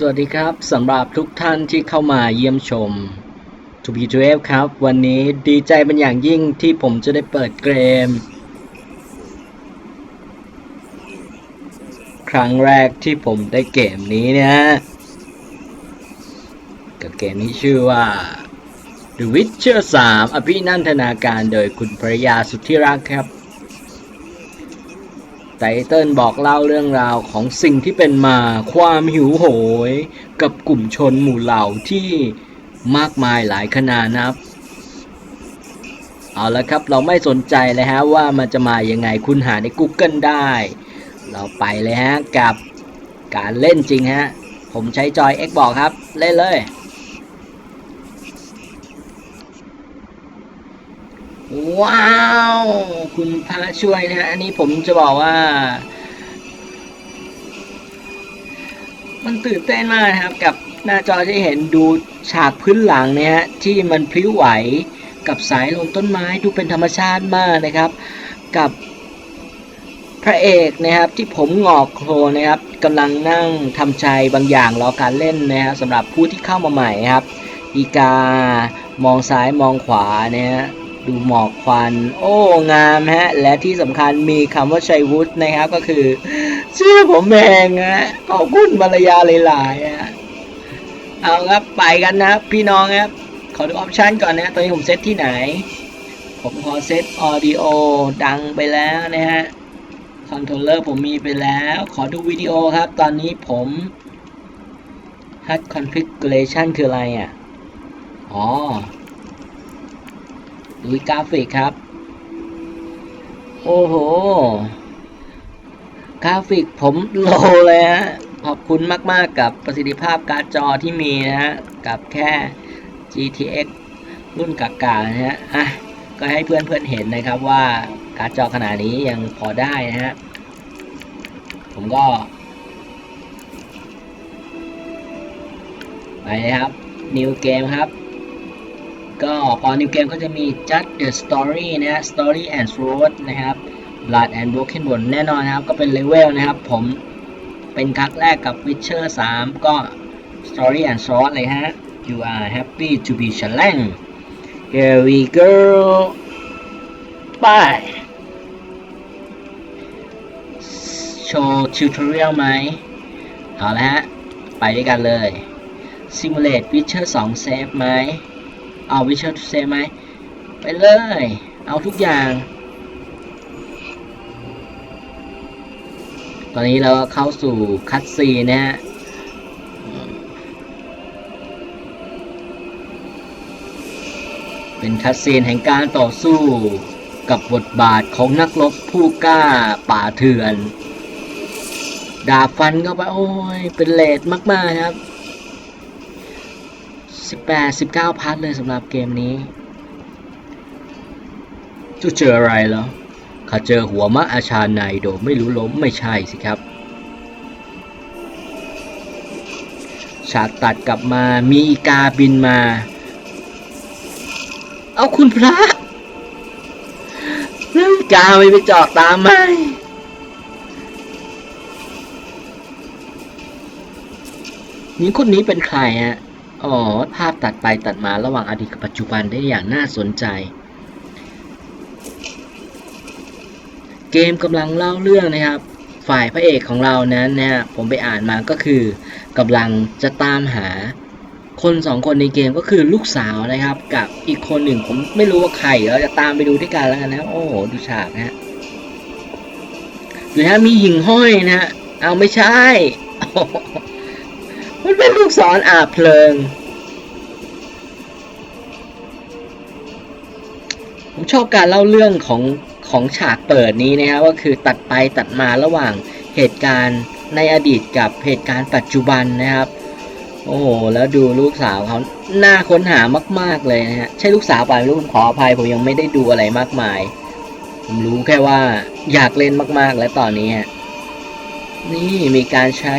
สวัสดีครับสำหรับทุกท่านที่เข้ามาเยี่ยมชม To b 2 f ครับ วันนี้ดีใจเป็นอย่างยิ่งที่ผมจะได้เปิดเกม ครั้งแรกที่ผมได้เกมนี้นะฮะกับเกมที่ชื่อว่า The Witcher 3 อภินันทนาการโดยคุณภรยาสุที่รักครับ ไตเติ้ลบอกเล่าเรื่องราวของสิ่งที่เป็นมาความหิวโหย กับกลุ่มชนหมู่เหล่าที่มากมายหลายขนาดนะครับ เอาละครับเราไม่สนใจเลยฮะว่ามันจะมายังไงคุณหาใน Google ได้ เราไปเลยฮะกับการเล่นจริงฮะ ผมใช้จอย X บอกครับ เล่นเลย ว้าว คุณพระช่วยนะฮะอันนี้ผมจะบอกว่า มันตื่นเต้นมากนะครับ กับหน้าจอที่เห็นดูฉากพื้นหลังเนี่ยฮะที่มันพลิ้วไหวกับสายลมต้นไม้ดูเป็นธรรมชาติมากนะครับ กับพระเอกนะครับที่ผมหงอกโคลนะครับกำลังนั่งทำใจบางอย่างรอการเล่นนะครับสำหรับผู้ที่เข้ามาใหม่ครับ อีกามองซ้ายมองขวาเนี่ยฮะ ดูหมอกควัน โอ้งามฮะ และที่สำคัญมีคำว่าชัยวุฒินะครับก็คือ ชื่อผมเองฮะขอบคุณภรรยาหลายๆฮะเอาครับไปกันนะครับ พี่น้องครับ ขอดูออปชันก่อนนะตอนนี้ผมเซตที่ไหน ผมขอเซตออดิโอดังไปแล้วนะฮะคอนโทรลเลอร์ผมมีไปแล้ว ขอดูวิดีโอครับ ตอนนี้ผม HUD configuration คืออะไรอะ อ๋อ ดูกราฟิกครับ โอ้โห กราฟิกผมโลเลยฮะ ขอบคุณมาก ๆ กับประสิทธิภาพการจอที่มีนะฮะ กับแค่ GTX รุ่นกากานะฮะ อะ ก็ให้เพื่อนๆเห็นนะครับว่าการจอขนาดนี้ยังพอได้นะฮะ ผมก็ ไปเลยครับ New Game ครับ ก็พอ New Game ก็จะมี Just the Story นะฮะ Story and Sword นะครับ Blood and Broken Bone แน่นอนนะครับ ก็เป็นเลเวลนะครับ ผมเป็นครั้งแรกกับ Witcher 3 ก็ Story and s o r d เลยฮะ You are happy to be challenged Here we go ไปโชว์ทิวทอเรียลไหมเอาละฮะ ไปด้วยกันเลย Simulate Witcher 2 Save ไหม เอา Witcher 2 Save ไหมไปเลย เอาทุกอย่าง ตอนนี้เราเข้าสู่คัตซีนนะฮะเป็นคัตซีนแห่งการต่อสู้กับบทบาทของนักรบผู้กล้าป่าเถื่อน ดาบฟันเข้าไป โอ้ย เป็นเลดมาก ๆ ครับ 18 19พัทเลยสำหรับเกมนี้จะเจออะไรเหรอข้าเจอหัวมะอาชาในโดยไม่รู้ล้มไม่ใช่สิครับ ฉากตัดกลับมามีอีกาบินมา เอาคุณพระแล้วอีกาไม่ไปจาะตามไหมนี่คนนี้เป็นใครฮะ อ๋อ ภาพตัดไปตัดมาระหว่างอดีตกับปัจจุบันได้อย่างน่าสนใจ เกมกำลังเล่าเรื่องนะครับ ฝ่ายพระเอกของเรานั้นนะฮะผมไปอ่านมาก็คือกำลังจะตามหา คนสองคนในเกมก็คือลูกสาวนะครับ กับอีกคนหนึ่งผมไม่รู้ว่าใครเราจะตามไปดูที่กันแล้วกันนะโอ้โหดูฉากนะฮะดูนะมีหิ่งห้อยนะฮะเอาไม่ใช่ มันเป็นลูกศรอาบเพลิง ผมชอบการเล่าเรื่องของของฉากเปิดนี้นะครับก็คือตัดไปตัดมาระหว่างเหตุการณ์ในอดีตกับเหตุการณ์ปัจจุบันนะครับ โอ้โห แล้วดูลูกสาวเขาหน่าค้นหามาก ๆเลยนะฮะ ใช่ลูกสาวป่ะไม่รู้ผมขออภัยผมยังไม่ได้ดูอะไรมากมาย ผมรู้แค่ว่าอยากเล่นมากๆ และตอนนี้ฮะ นี่มีการใช้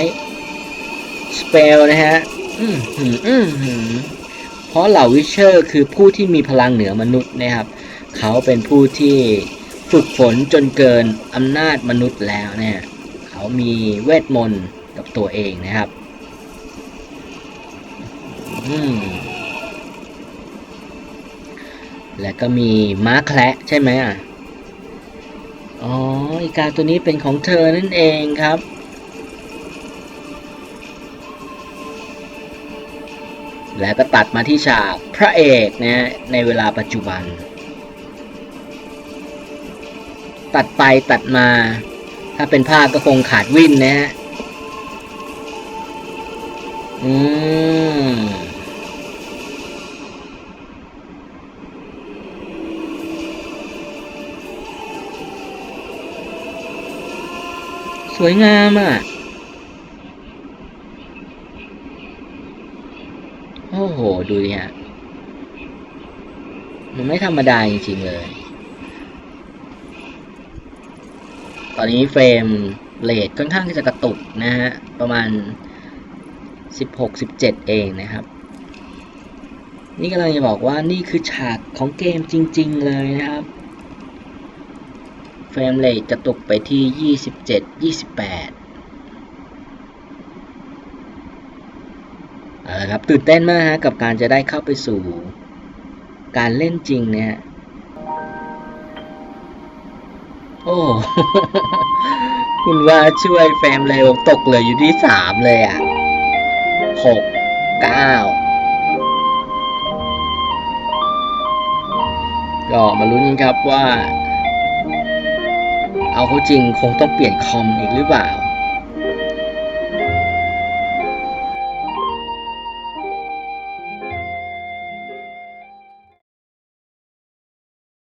สเปลนะฮะอืมหืมอืมหืมเพราะเหล่าวิเชอร์คือผู้ที่มีพลังเหนือมนุษย์นะครับ เขาเป็นผู้ที่ฝึกฝนจนเกินอำนาจมนุษย์แล้วเนี่ย เขามีเวทมนต์กับตัวเองนะครับอืมแล้วก็มีม้าแคระใช่ไหมอะ อ๋ออีกาตัวนี้เป็นของเธอนั่นเองครับ แล้วก็ตัดมาที่ฉากพระเอกนะในเวลาปัจจุบัน ตัดไปตัดมา ถ้าเป็นภาพก็คงขาดวินนะฮะอืมสวยงามอะ โอ้โห ดูดิฮะ มันไม่ธรรมดาจริง ๆ เลย ตอนนี้เฟรมเรทค่อนข้างที่จะกระตุกนะฮะ ประมาณ 16-17 เองนะครับ นี่กำลังจะบอกว่านี่คือฉากของเกมจริง ๆ เลยนะครับ เฟรมเรทจะตกไปที่ 27 เอาละครับตื่นเต้นมากฮะกับการจะได้เข้าไปสู่ การเล่นจริงเนี่ยโอ้คุณว่าช่วยเฟรมเร็วตกเลือยู่ที่3เลยอะ6 9ก็มาลุ้นครับว่า เอาเขาจริงคงต้องเปลี่ยนคอมอีกหรือเปล่า